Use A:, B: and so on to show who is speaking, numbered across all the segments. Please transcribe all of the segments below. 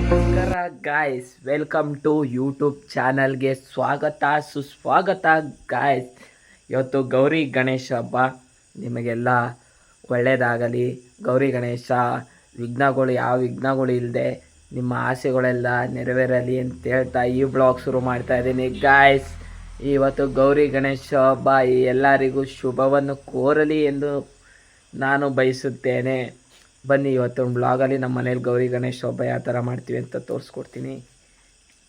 A: ನಮಸ್ಕಾರ guys welcome to YouTube ಚಾನಲ್ಗೆ ಸ್ವಾಗತ, ಸುಸ್ವಾಗತ ಗಾಯ್ಸ್ ಇವತ್ತು ಗೌರಿ ಗಣೇಶ ಹಬ್ಬ. ನಿಮಗೆಲ್ಲ ಒಳ್ಳೆಯದಾಗಲಿ ಗೌರಿ ಗಣೇಶ, ವಿಘ್ನಗಳು ಯಾವ ವಿಘ್ನಗಳು ಇಲ್ಲದೆ ನಿಮ್ಮ ಆಸೆಗಳೆಲ್ಲ ನೆರವೇರಲಿ ಅಂತ ಹೇಳ್ತಾ ಈ ಬ್ಲಾಗ್ ಶುರು ಮಾಡ್ತಾ ಇದ್ದೀನಿ ಗಾಯ್ಸ್ ಇವತ್ತು ಗೌರಿ ಗಣೇಶ ಹಬ್ಬ. ಎಲ್ಲರಿಗೂ ಶುಭವನ್ನು ಕೋರಲಿ ಎಂದು ನಾನು ಬಯಸುತ್ತೇನೆ. ಬನ್ನಿ ಇವತ್ತೊಂದು ಬ್ಲಾಗಲ್ಲಿ ನಮ್ಮ ಮನೇಲಿ ಗೌರಿ ಗಣೇಶ ಹಬ್ಬ ಯಾವ ಥರ ಮಾಡ್ತೀವಿ ಅಂತ ತೋರಿಸ್ಕೊಡ್ತೀನಿ.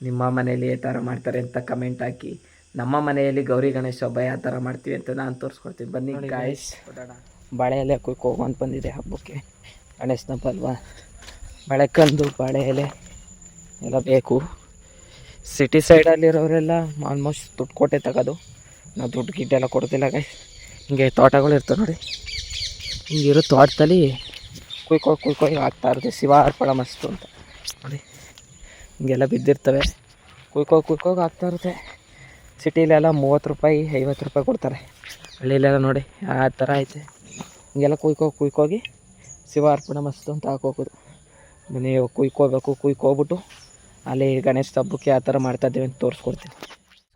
A: ನಿಮ್ಮ ಮನೆಯಲ್ಲಿ ಯಾವ ಥರ ಮಾಡ್ತಾರೆ ಅಂತ ಕಮೆಂಟ್ ಹಾಕಿ. ನಮ್ಮ ಮನೆಯಲ್ಲಿ ಗೌರಿ ಗಣೇಶ ಹಬ್ಬ ಯಾವ ಥರ ಮಾಡ್ತೀವಿ ಅಂತ ನಾನು ತೋರಿಸ್ಕೊಡ್ತೀನಿ. ಬನ್ನಿ ಗಾಯ್ಸ್ ಬಾಳೆ ಎಲೆ ಹೋಗೋ ಹೋಗೋಂತ ಬಂದಿದೆ ಹಬ್ಬಕ್ಕೆ. ಗಣೇಶನ ಹಬ್ಬ ಅಲ್ವಾ ಬಾಳೆಕಂದು ಬಾಳೆ ಎಲೆ ಎಲ್ಲ ಬೇಕು. ಸಿಟಿ ಸೈಡಲ್ಲಿರೋರೆಲ್ಲ ಆಲ್ಮೋಸ್ಟ್ ದುಡ್ಡು ಕೊಟ್ಟೆ ತಗೋದು. ನಾವು ದುಡ್ಡು ಗಿಡ್ಡೆಲ್ಲ ಕೊಡ್ತಿಲ್ಲ ಗಾಯ್ಸ್ ಹಿಂಗೆ ತೋಟಗಳು ಇರ್ತವೆ ನೋಡಿ. ಹಿಂಗಿರೋ ತೋಟದಲ್ಲಿ ಕುಯ್ಕೊ ಕುಯ್ಕೊ ಆಗ್ತಾ ಇರುತ್ತೆ. ಶಿವಾರ್ಪಣ ಮಸ್ತು ಅಂತ. ನೋಡಿ, ಹಿಂಗೆಲ್ಲ ಬಿದ್ದಿರ್ತವೆ. ಕುಯ್ಕೋ ಕುಯ್ಕೋಗಿ ಆಗ್ತಾ ಇರುತ್ತೆ. ಸಿಟಿಲೆಲ್ಲ ಮೂವತ್ತು ರೂಪಾಯಿ, ಐವತ್ತು ರೂಪಾಯಿ ಕೊಡ್ತಾರೆ. ಹಳ್ಳಿಲೆಲ್ಲ ನೋಡಿ, ಆ ಥರ ಐತೆ. ಹಿಂಗೆಲ್ಲ ಕುಯ್ಕೋ ಕುಯ್ಕೋಗಿ ಶಿವಾರ್ಪಣ ಮಸ್ತು ಅಂತ ಹಾಕೋಗೋದು ಮನೆ ಕುಯ್ಕೋಬೇಕು ಕುಯ್ಕೋಗ್ಬಿಟ್ಟು ಅಲ್ಲಿ ಗಣೇಶ ಹಬ್ಬಕ್ಕೆ ಆ ಥರ ಮಾಡ್ತಾಯಿದ್ದೀವಿ ಅಂತ ತೋರಿಸ್ಕೊಡ್ತೀನಿ.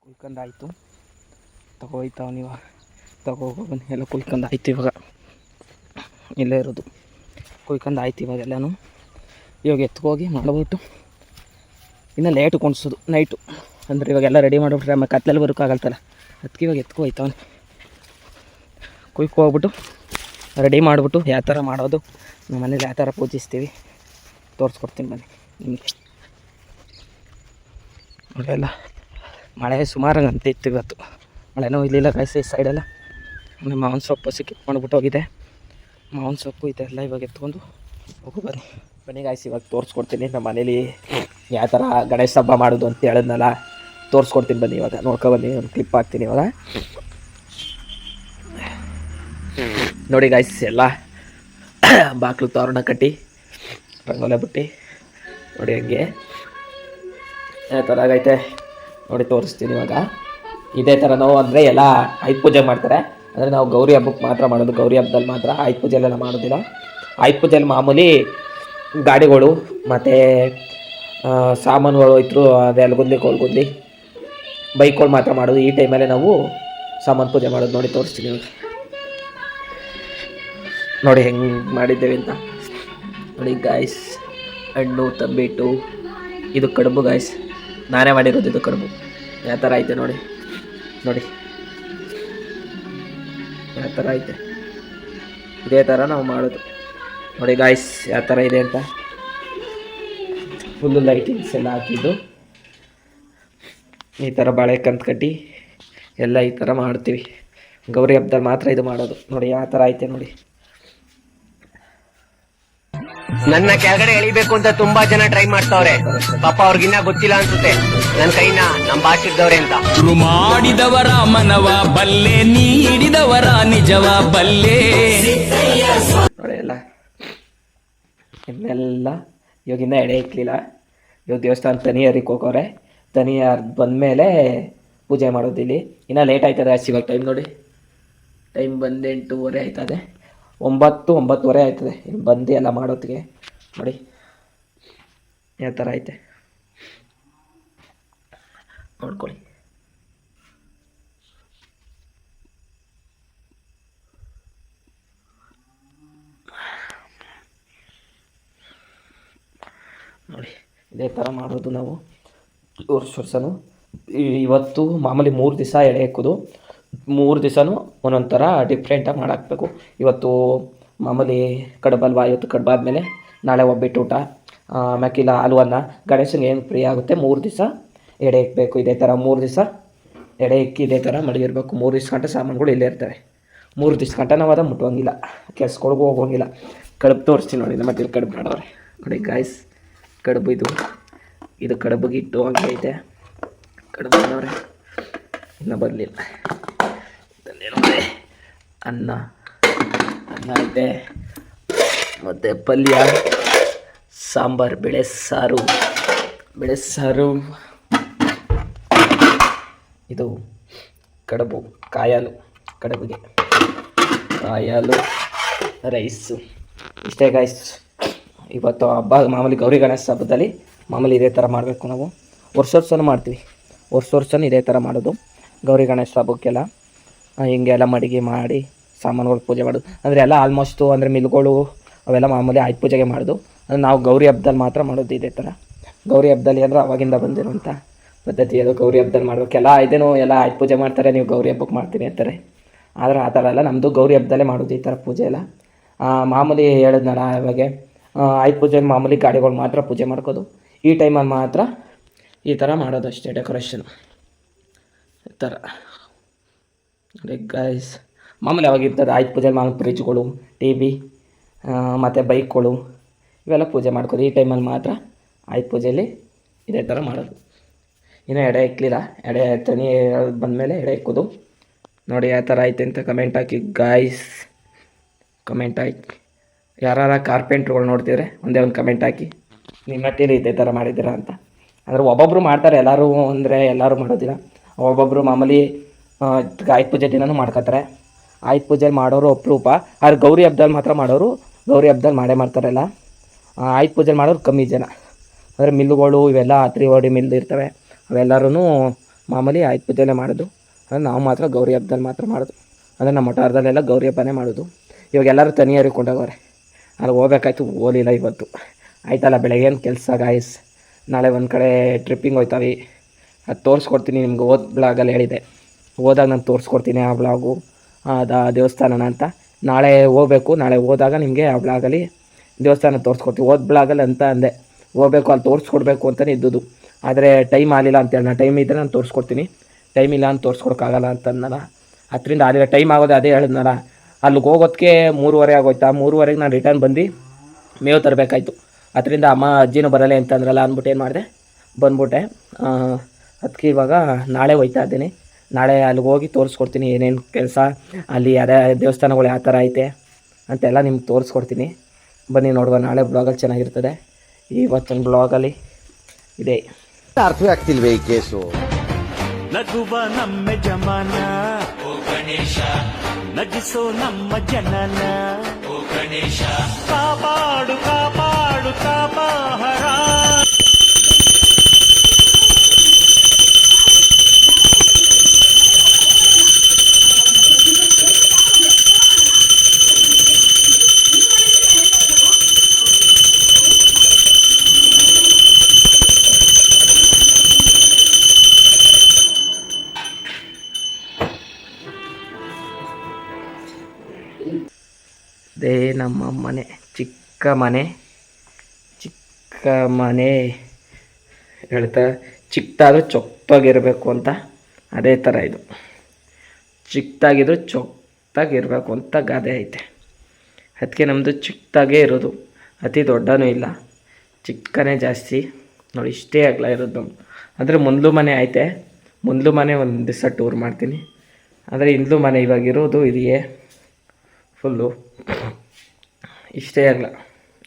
A: ಕುಯ್ಕೊಂಡಾಯಿತು ತಗೋಯ್ತಾವ ನೀವು. ತಗೋ ಬನ್ನಿ. ಎಲ್ಲ ಕುಯ್ಕೊಂಡಾಯ್ತು ಇವಾಗ. ಇಲ್ಲೇ ಇರೋದು. ಕುಯ್ಕೊಂಡು ಆಯ್ತು ಇವಾಗೆಲ್ಲನೂ ಇವಾಗ ಎತ್ಕೋಗಿ ಮಾಡಿಬಿಟ್ಟು ಇನ್ನು ಲೇಟು ಕೊಣಿಸೋದು ನೈಟು ಅಂದರೆ ಇವಾಗೆಲ್ಲ ರೆಡಿ ಮಾಡಿಬಿಟ್ರೆ ಆಮೇಲೆ ಕತ್ತಲಲ್ಲಿ ಬರೋಕ್ಕಾಗಲ್ತಲ್ಲ. ಅದಕ್ಕೆ ಇವಾಗ ಎತ್ಕೋ ಹೋಯ್ತಾವನೆ ಕುಯ್ಕೊ ಹೋಗ್ಬಿಟ್ಟು ರೆಡಿ ಮಾಡಿಬಿಟ್ಟು ಯಾವ ಥರ ಮಾಡೋದು, ನಮ್ಮ ಮನೇಲಿ ಯಾವ ಥರ ಪೂಜಿಸ್ತೀವಿ ತೋರಿಸ್ಕೊಡ್ತೀನಿ ಬನ್ನಿ ನಿಮಗೆ. ಅವೆಲ್ಲ ಮಳೆ ಸುಮಾರು ಅಂತ ಇತ್ತು ಇವತ್ತು. ಮಳೆನೂ ಇಲ್ಲಿಲ್ಲ ಕಾಯಿಸಿ ಈ ಸೈಡೆಲ್ಲ ನಮ್ಮ ಮಾವಿನ ಸೊಪ್ಪು ಸಿಕ್ಕಿ ಮಾಡ್ಬಿಟ್ಟು ಹೋಗಿದೆ. ಮಾವಿನ ಸೊಪ್ಪು ಇದೆಲ್ಲ ಇವಾಗ ಎತ್ಕೊಂಡು ಹೋಗು ಬನ್ನಿ. ಬನ್ನಿ ಗಾಯ್ಸ್ ಇವಾಗ ತೋರಿಸ್ಕೊಡ್ತೀನಿ. ನಮ್ಮ ಮನೇಲಿ ಯಾವ ಥರ ಗಣೇಶ ಹಬ್ಬ ಮಾಡೋದು ಅಂತ ಹೇಳಿದ್ನಲ್ಲ, ತೋರಿಸ್ಕೊಡ್ತೀನಿ ಬನ್ನಿ ಇವಾಗ. ಬನ್ನಿ, ಒಂದು ಕ್ಲಿಪ್ ಹಾಕ್ತೀನಿ ಇವಾಗ. ನೋಡಿ ಗಾಯ್ಸ್ ಎಲ್ಲ ಬಾಕ್ಲು ತೋರಣ ಕಟ್ಟಿ, ರಂಗೋಲೆ ಬಿಟ್ಟು, ನೋಡಿ ಹಂಗೆ. ಯಾವ ಥರ ಆಗೈತೆ. ನೋಡಿ ತೋರಿಸ್ತೀನಿ ಇವಾಗ. ಇದೇ ಥರ ನೋವು ಅಂದರೆ ಎಲ್ಲ ಐದು ಪೂಜೆ ಮಾಡ್ತಾರೆ. ಅಂದರೆ ನಾವು ಗೌರಿ ಹಬ್ಬಕ್ಕೆ ಮಾತ್ರ ಮಾಡೋದು. ಗೌರಿ ಹಬ್ಬದಲ್ಲಿ ಮಾತ್ರ ಆಯುಧ ಪೂಜೆಲೆಲ್ಲ ಮಾಡೋದಿಲ್ಲ. ಆಯುಧ ಪೂಜೆಯಲ್ಲಿ ಮಾಮೂಲಿ ಗಾಡಿಗಳು, ಮತ್ತು ಸಾಮಾನುಗಳು ಇತ್ತು ಅದೇ ಅಲ್ಗುದ್ಲಿ, ಕೋಲ್ಗುದ್ಲಿ, ಬೈಕ್ಗಳು ಮಾತ್ರ ಮಾಡೋದು. ಈ ಟೈಮಲ್ಲೇ ನಾವು ಸಾಮಾನು ಪೂಜೆ ಮಾಡೋದು ನೋಡಿ ತೋರಿಸ್ತೀನಿ ನೋಡಿ ಹೆಂಗೆ ಮಾಡಿದ್ದೇವೆ ಅಂತ. ನೋಡಿ ಗಾಯ್ಸ್ ಹಣ್ಣು ತಂಬಿಟ್ಟು, ಇದು ಕಡುಬು ಗಾಯ್ಸ್ ನಾನೇ ಮಾಡಿರೋದು ಇದು ಕಡುಬು. ಯಾವ ಥರ ಐತೆ ನೋಡಿ. ನೋಡಿ. ಥರ ಐತೆ. ಇದೇ ಥರ ನಾವು ಮಾಡೋದು. ನೋಡಿ ಗಾಯ್ಸ್ ಯಾವ ಥರ ಇದೆ ಅಂತ. ಫುಲ್ಲು ಲೈಟಿಂಗ್ಸ್ ಎಲ್ಲ ಹಾಕಿದ್ದು. ಈ ಥರ ಬಾಳೆ ಕಂತು ಕಟ್ಟಿ ಎಲ್ಲ ಈ ಥರ ಮಾಡ್ತೀವಿ. ಗೌರಿ ಹಬ್ಬದಲ್ಲಿ ಮಾತ್ರ ಇದು ಮಾಡೋದು. ನೋಡಿ ಯಾವ ಥರ ಐತೆ ನೋಡಿ.
B: ನನ್ನ ಕೆಳಗಡೆ ಎಳಿಬೇಕು ಅಂತ ತುಂಬಾ ಜನ ಟ್ರೈ ಮಾಡ್ತಾವ್ರೆ. ಪಾಪ ಅವ್ರಿಗಿನ್ನ ಗೊತ್ತಿಲ್ಲ ಅನ್ಸುತ್ತೆ. ನನ್ ಕೈನ ನಮ್ ಬಾಚಿದ್ದವ್ರೆ ಅಂತ.
C: ಶುರು ಮಾಡಿದವರ ಮನವ ಬಲ್ಲೆ ನೀಡಿದವರ ನಿಜವ ಬಲ್ಲೆ.
A: ನೋಡಿ ಎಲ್ಲ. ಇನ್ನೆಲ್ಲ ಇವಾಗಿನ್ನ ಎಡೆ ಇಕ್ಲಿಲ್ಲ. ಇವಾಗ ದೇವಸ್ಥಾನ ತನಿಯರಿಗೆ ಹೋಗೋರೆ. ತನಿಯರ್ ಬಂದಮೇಲೆ ಪೂಜೆ ಮಾಡೋದು ಇಲ್ಲಿ. ಇನ್ನೂ ಲೇಟ್ ಆಯ್ತದೆ ಅಷ್ಟು ಇವಾಗ ಟೈಮ್ ನೋಡಿ. ಟೈಮ್ ಬಂದು ಎಂಟೂವರೆ ಆಯ್ತದೆ. ಒಂಬತ್ತು ಒಂಬತ್ತುವರೆ ಆಯ್ತದೆ. ಇನ್ನು ಬಂದು ಎಲ್ಲ ಮಾಡೋತ್ತಿಗೆ ನೋಡಿ. ಯಾವ ಥರ ಐತೆ. ನೋಡ್ಕೊಳ್ಳಿ ನೋಡಿ, ಇದೇ ಥರ ಮಾಡೋದು ನಾವು. ವರ್ಷ ವರ್ಷನೂ ಇವತ್ತು ಮಾಮೂಲಿ ಮೂರು ದಿವಸ ಎಡೆ ಹಾಕೋದು. ಮೂರು ದಿವಸನೂ ಒಂದೊಂದು ಥರ ಡಿಫ್ರೆಂಟಾಗಿ ಮಾಡಾಕಬೇಕು. ಇವತ್ತು ಮಾಮೂಲಿ ಕಡುಬಲ್ವಾ ಇವತ್ತು ಕಡಬಾದ್ಮೇಲೆ ನಾಳೆ ಒಬ್ಬಿಟ್ಟು ಊಟ. ಆಮ್ಯಾಕಿಲ್ಲ ಹಾಲುವನ್ನ ಗಣೇಶನಿಗೆ ಏನು ಫ್ರೀ ಆಗುತ್ತೆ? ಮೂರು ದಿವಸ ಎಡೆ ಇಕ್ಕಬೇಕು ಇದೇ ಥರ ಮೂರು ದಿವಸ ಎಡೆ ಇಕ್ಕಿ ಇದೇ ಥರ ಮಡಗಿರ್ಬೇಕು. ಮೂರು ದಿವ್ಸ ಗಂಟೆ ಸಾಮಾನುಗಳು ಇಲ್ಲೇ ಇರ್ತವೆ. ಮೂರು ದಿವ್ಸ ಗಂಟೆ ನಾವು ಅದನ್ನು ಮುಟ್ಟುವಂಗಿಲ್ಲ. ಕೆಸ್ಕೊಳಗೂ ಹೋಗೋಂಗಿಲ್ಲ ಕಡುಬು ತೋರಿಸ್ತೀನಿ ನೋಡಿ, ನಮ್ಮ ಮತ್ತೆ ಕಡುಬು ಮಾಡೋರೆ ನೋಡಿ ಗಾಯ್ಸ್ ಕಡುಬು ಇದು. ಇದು ಕಡುಬಿಗೆ ಇಟ್ಟು ಹಂಗೆ ಐತೆ. ಕಡುಬು ಮಾಡೋರೆ ಇನ್ನೂ ಬರಲಿಲ್ಲ. ಅನ್ನ. ಅನ್ನ ಐತೆ. ಮತ್ತು ಪಲ್ಯ, ಸಾಂಬಾರು, ಬೆಳೆ ಸಾರು. ಬೆಳೆ ಸಾರು. ಇದು ಕಡುಬು, ಕಾಯಾಲು, ಕಡಬಿಗೆ. ಕಾಯಾಲು, ರೈಸು. ಇಷ್ಟೇ ಗಾಯ್ಸ್ ಇವತ್ತು ಹಬ್ಬ, ಮಾಮೂಲಿ ಗೌರಿ ಗಣೇಶ ಹಬ್ಬದಲ್ಲಿ ಮಾಮೂಲಿ ಇದೇ ಥರ ಮಾಡಬೇಕು ನಾವು. ವರ್ಷ ವರ್ಷನೂ ಮಾಡ್ತೀವಿ. ವರ್ಷ ವರ್ಷನೂ ಇದೇ ಥರ ಮಾಡೋದು. ಗೌರಿ ಗಣೇಶ ಹಬ್ಬಕ್ಕೆಲ್ಲ ಹಿಂಗೆಲ್ಲ ಮಡಿಗೆ ಮಾಡಿ, ಸಾಮಾನುಗಳು ಪೂಜೆ ಮಾಡೋದು. ಅಂದರೆ ಎಲ್ಲ ಆಲ್ಮೋಸ್ಟು ಅಂದರೆ ಮಿಲ್ಗಳು, ಅವೆಲ್ಲ ಮಾಮೂಲಿ ಆಯ್ತು ಪೂಜೆಗೆ ಮಾಡೋದು. ನಾವು ಗೌರಿ ಹಬ್ಬದಲ್ಲಿ ಮಾತ್ರ ಮಾಡೋದು ಇದೇ ಥರ ಗೌರಿ ಹಬ್ಬದಲ್ಲಿ ಅಂದರೆ ಅವಾಗಿಂದ ಬಂದಿರುವಂಥ ಪದ್ಧತಿ ಅದು, ಗೌರಿ ಹಬ್ಬದಲ್ಲಿ ಮಾಡಬೇಕೆಲ್ಲ ಇದೇನು ಎಲ್ಲ ಆಯ್ತು ಪೂಜೆ ಮಾಡ್ತಾರೆ, ನೀವು ಗೌರಿ ಹಬ್ಬಕ್ಕೆ ಮಾಡ್ತೀನಿ ಅಂತಾರೆ. ಆದರೆ ಆ ಥರ ಎಲ್ಲ ನಮ್ಮದು ಗೌರಿ ಹಬ್ಬದಲ್ಲೇ ಮಾಡೋದು ಈ ಥರ ಪೂಜೆ ಎಲ್ಲ. ಮಾಮೂಲಿ ಹೇಳಿದ್ನಲ್ಲ ಇವಾಗೆ ಆಯ್ತು ಪೂಜೆ ಮಾಮೂಲಿ ಗಾಡಿಗಳು ಮಾತ್ರ ಪೂಜೆ ಮಾಡ್ಕೋದು. ಈ ಟೈಮಲ್ಲಿ ಮಾತ್ರ ಈ ಥರ ಮಾಡೋದು ಅಷ್ಟೇ ಡೆಕೋರೇಷನ್. ಈ ಥರ. ಗೈಸ್ ಮಾಮೂಲಿ ಯಾವಾಗ ಇರ್ತದೆ, ಆಯ್ತು ಪೂಜೆ ಮಾಮೂಲಿ ಫ್ರಿಜ್ಗಳು ಟಿ ವಿ ಮತ್ತು ಬೈಕ್ಗಳು ಇವೆಲ್ಲ ಪೂಜೆ ಮಾಡ್ಕೋದು. ಈ ಟೈಮಲ್ಲಿ ಮಾತ್ರ ಆಯ್ತು ಪೂಜೆಯಲ್ಲಿ ಇದೇ ಥರ ಮಾಡೋದು. ಇನ್ನೂ ಎಡೆ ಇಕ್ಕಲಿಲ್ಲ ಎಡೆ ತನಿ ಬಂದಮೇಲೆ ಎಡೆ ಇಕ್ಕೋದು. ನೋಡಿ ಯಾವ ಥರ ಐತೆ ಅಂತ ಕಮೆಂಟ್ ಹಾಕಿ ಗಾಯ್ಸ್ ಕಮೆಂಟ್ ಹಾಕಿ. ಯಾರು ಕಾರ್ಪೆಂಟ್ರುಗಳು ನೋಡ್ತಿದ್ರೆ ಒಂದೇ ಒಂದು ಕಮೆಂಟ್ ಹಾಕಿ. ನಿಮ್ಮ ಇದೆ ಇದೇ ಥರ ಮಾಡಿದ್ದೀರಾ ಅಂತ. ಅಂದರೆ ಒಬ್ಬೊಬ್ಬರು ಮಾಡ್ತಾರೆ, ಎಲ್ಲರೂ ಅಂದರೆ ಎಲ್ಲರೂ ಮಾಡೋದಿಲ್ಲ. ಒಬ್ಬೊಬ್ಬರು ಮಾಮೂಲಿ ಆಯ್ತು ಪೂಜೆ ದಿನನೂ ಮಾಡ್ಕೋತಾರೆ. ಆಯುಧ ಪೂಜೆಲಿ ಮಾಡೋರು ಅಪರೂಪ. ಆದ್ರೆ ಗೌರಿ ಹಬ್ಬದಲ್ಲಿ ಮಾತ್ರ ಮಾಡೋರು, ಗೌರಿ ಹಬ್ಬದಲ್ಲಿ ಮಾಡೇ ಮಾಡ್ತಾರಲ್ಲ ಆಯುಧ ಪೂಜೆ ಮಾಡೋರು ಕಮ್ಮಿ ಜನ. ಅಂದರೆ ಮಿಲ್ಲುಗಳು ಇವೆಲ್ಲ ಹತ್ರಿ ಓಡಿ ಮಿಲ್ ಇರ್ತವೆ. ಅವೆಲ್ಲರೂ ಮಾಮೂಲಿ ಆಯ್ತು ಪೂಜೆನೇ ಮಾಡೋದು. ಅಂದರೆ ನಾವು ಮಾತ್ರ ಗೌರಿ ಹಬ್ಬದಲ್ಲಿ ಮಾತ್ರ ಮಾಡೋದು. ಅಂದರೆ ನಮ್ಮ ಮಠಾರದಲ್ಲೆಲ್ಲ ಗೌರಿ ಹಬ್ಬನೇ ಮಾಡೋದು. ಇವಾಗ ಎಲ್ಲರೂ ತನಿಯಾರಿಗೆ ಅಲ್ಲಿ ಹೋಗ್ಬೇಕಾಯ್ತು ಓಲಿಲ್ಲ ಇವತ್ತು. ಆಯ್ತಲ್ಲ, ಬೆಳಗ್ಗೆ ಏನು ಕೆಲಸ ಗಾಯಸ್ ನಾಳೆ ಒಂದು ಕಡೆ ಟ್ರಿಪ್ಪಿಂಗ್ ಹೋಯ್ತಾವೆ. ಅದು ತೋರಿಸ್ಕೊಡ್ತೀನಿ ನಿಮ್ಗೆ ಓದ್ ಬ್ಲಾಗಲ್ಲಿ ಹೇಳಿದೆ. ಹೋದಾಗ ನಾನು ತೋರಿಸ್ಕೊಡ್ತೀನಿ ಆ ಬ್ಲಾಗು ಅದು ದೇವಸ್ಥಾನನ ಅಂತ. ನಾಳೆ ಹೋಗ್ಬೇಕು, ನಾಳೆ ಹೋದಾಗ ನಿಮಗೆ ಆ ಬ್ಲಾಗಲ್ಲಿ ದೇವಸ್ಥಾನ ತೋರಿಸ್ಕೊಡ್ತೀವಿ. ಓದ್ ಬ್ಲಾಗಲ್ಲಿ ಅಂತ ಅಂದೆ. ಹೋಗ್ಬೇಕು, ಅಲ್ಲಿ ತೋರಿಸ್ಕೊಡ್ಬೇಕು ಅಂತಲೇ ಇದ್ದುದು ಆದರೆ ಟೈಮ್ ಆಗಲಿಲ್ಲ ಅಂತೇಳಿ ನಾನು ಟೈಮ್ ಇದ್ದರೆ ನಾನು ತೋರಿಸ್ಕೊಡ್ತೀನಿ. ಟೈಮ್ ಇಲ್ಲ ಅಂತ ತೋರಿಸ್ಕೊಡೋಕ್ಕಾಗಲ್ಲ ಅಂತಂದಲ್ಲ ಅದರಿಂದ ಆಗಲಿಲ್ಲ ಟೈಮ್ ಆಗೋದು ಅದೇ ಹೇಳಿದ್ನಲ್ಲ. ಅಲ್ಲಿಗೆ ಹೋಗೋದಕ್ಕೆ ಮೂರುವರೆ ಆಗೋಯ್ತಾ? ಮೂರುವರೆಗೆ ನಾನು ರಿಟರ್ನ್ ಬಂದು ಮೇವು ತರಬೇಕಾಯ್ತು. ಅದರಿಂದ ಅಮ್ಮ ಅಜ್ಜಿನೂ ಬರಲ್ಲ ಅಂತಂದ್ರಲ್ಲ ಅಂದ್ಬಿಟ್ಟು ಏನು ಮಾಡಿದೆ? ಬಂದ್ಬಿಟ್ಟೆ. ಅದಕ್ಕೆ ಇವಾಗ ನಾಳೆ ಹೋಯ್ತಾ ಇದ್ದೀನಿ. ನಾಳೆ ಅಲ್ಲಿಗೆ ಹೋಗಿ ತೋರಿಸ್ಕೊಡ್ತೀನಿ ಏನೇನು ಕೆಲಸ, ಅಲ್ಲಿ ಅದೇ ದೇವಸ್ಥಾನಗಳು ಯಾವ ಥರ ಐತೆ ಅಂತೆಲ್ಲ ನಿಮ್ಗೆ ತೋರಿಸ್ಕೊಡ್ತೀನಿ. ಬನ್ನಿ ನೋಡುವ, ನಾಳೆ ಬ್ಲಾಗಲ್ಲಿ ಚೆನ್ನಾಗಿರ್ತದೆ. ಇವತ್ತಿನ ಬ್ಲಾಗಲ್ಲಿ ಇದೆ.
D: ಅರ್ಥವೇ ಆಗ್ತಿಲ್ವೇ ಈ ಕೇಸು?
E: ನಗುವ ನಮ್ಮ ಜಮಾನ. ಓ ಗಣೇಶ. ನಗಿಸೋ ನಮ್ಮ ಜನನ. ಓ ಗಣೇಶ. ಕಾಪಾಡು ಕಾಪಾಡು ಕಾಪಾಹರ.
A: ಚಿಕ್ಕ ಮನೆ ಚಿಕ್ಕ ಮನೆ ಹೇಳ್ತಾ ಚಿಕ್ಕದಾದ್ರೂ ಚೊಪ್ಪಾಗಿರಬೇಕು ಅಂತ ಅದೇ ಥರ ಇದು. ಚಿಕ್ಕದಾಗಿದ್ರು ಚೊಕ್ಕಾಗಿರಬೇಕು ಅಂತ ಗಾದೆ ಐತೆ. ಅದಕ್ಕೆ ನಮ್ಮದು ಚಿಕ್ಕದಾಗೇ ಇರೋದು, ಅತಿ ದೊಡ್ಡನೂ ಇಲ್ಲ. ಚಿಕ್ಕನೇ ಜಾಸ್ತಿ. ನೋಡಿ, ಇಷ್ಟೇ ಆಗಲ್ಲ ಇರೋದು ನಮ್ಮ ಅಂದರೆ ಮುಂದ್ಲು ಮನೆ ಐತೆ. ಮುಂದ್ಲು ಮನೆ ಒಂದು ದಿವಸ ಟೂರ್ ಮಾಡ್ತೀನಿ. ಅಂದರೆ ಹಿಂದ್ಲು ಮನೆ ಇವಾಗಿರೋದು ಇದೆಯೇ ಫುಲ್ಲು ಇಷ್ಟೇ ಆಗಲ್ಲ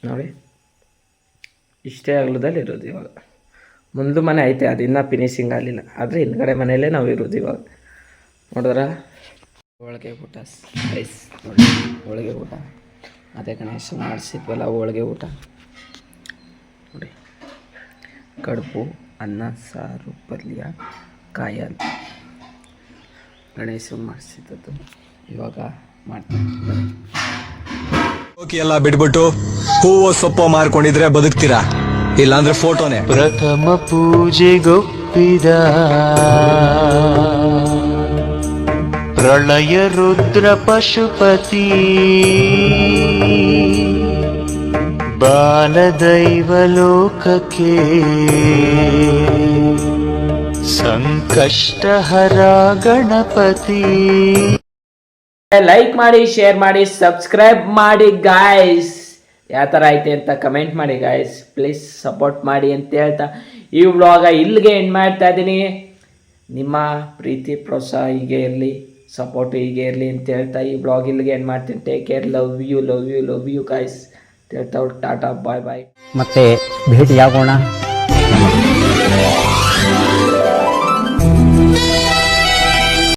A: ನೋಡಿ. ಇಷ್ಟೇ ಅಗಲದಲ್ಲಿ ಇರೋದು ಇವಾಗ. ಮುಂದೆ ಮನೆ ಐತೆ, ಅದು ಇನ್ನೂ ಫಿನಿಶಿಂಗ್ ಆಗಲಿಲ್ಲ. ಆದರೆ ಹಿಂದ್ಗಡೆ ಮನೆಯಲ್ಲೇ ನಾವು ಇರೋದು ಇವಾಗ. ನೋಡಿದ್ರ? ಹೋಳಿಗೆ ಊಟ ಐಸ್ ನೋಡಿ ಹೋಳಿಗೆ ಊಟ. ಅದೇ ಗಣೇಶ ಮಾಡಿಸಿದ್ವಲ್ಲ ಹೋಳಿಗೆ ಊಟ. ನೋಡಿ. ಕಡುಬು, ಅನ್ನ, ಸಾರು, ಪಲ್ಯ, ಕಾಯಲ್. ಗಣೇಶ ಮಾಡಿಸಿದ್ದದ್ದು. ಇವಾಗ ಮಾಡ್ತೀನಿ.
F: ಓಕೆ ಎಲ್ಲ ಬಿಟ್ಬಿಟ್ಟು ಹೂವು ಸೊಪ್ಪು ಮಾರ್ಕೊಂಡಿದ್ರೆ ಬದುಕ್ತೀರಾ? ಇಲ್ಲಾಂದ್ರೆ ಫೋಟೋನೇ.
E: ಪ್ರಥಮ ಪೂಜೆಗೊಪ್ಪಿದ ಪ್ರಳಯ ರುದ್ರ ಪಶುಪತಿ. ಬಾಲದೈವಲೋಕಕ್ಕೆ ಸಂಕಷ್ಟಹರ ಗಣಪತಿ.
A: ಲೈಕ್ ಮಾಡಿ ಶೇರ್ ಮಾಡಿ ಸಬ್ಸ್ಕ್ರೈಬ್ ಮಾಡಿ ಗಾಯ್ಸ್ ಯಾವ ಥರ ಐತೆ ಅಂತ ಕಮೆಂಟ್ ಮಾಡಿ ಗಾಯ್ಸ್ ಪ್ಲೀಸ್ ಸಪೋರ್ಟ್ ಮಾಡಿ ಅಂತ ಹೇಳ್ತಾ ಈ ವ್ಲಾಗ ಇಲ್ಲಿಗೆ ಎಂಡ್ ಮಾಡ್ತಾ ಇದ್ದೀನಿ. ನಿಮ್ಮ ಪ್ರೀತಿ ಪ್ರೋತ್ಸಾಹ ಹೀಗೆ ಇರಲಿ ಸಪೋರ್ಟ್ ಹೀಗೆ ಇರಲಿ ಅಂತ ಹೇಳ್ತಾ ಈ ಬ್ಲಾಗ್ ಇಲ್ಲಿಗೆ ಎಂಡ್ ಮಾಡ್ತೀನಿ. Take care love you love you love you guys ಅಂತ ಹೇಳ್ತಾ ಟಾಟಾ ಬಾಯ್ ಬಾಯ್
G: ಮತ್ತೆ ಭೇಟಿಯಾಗೋಣ.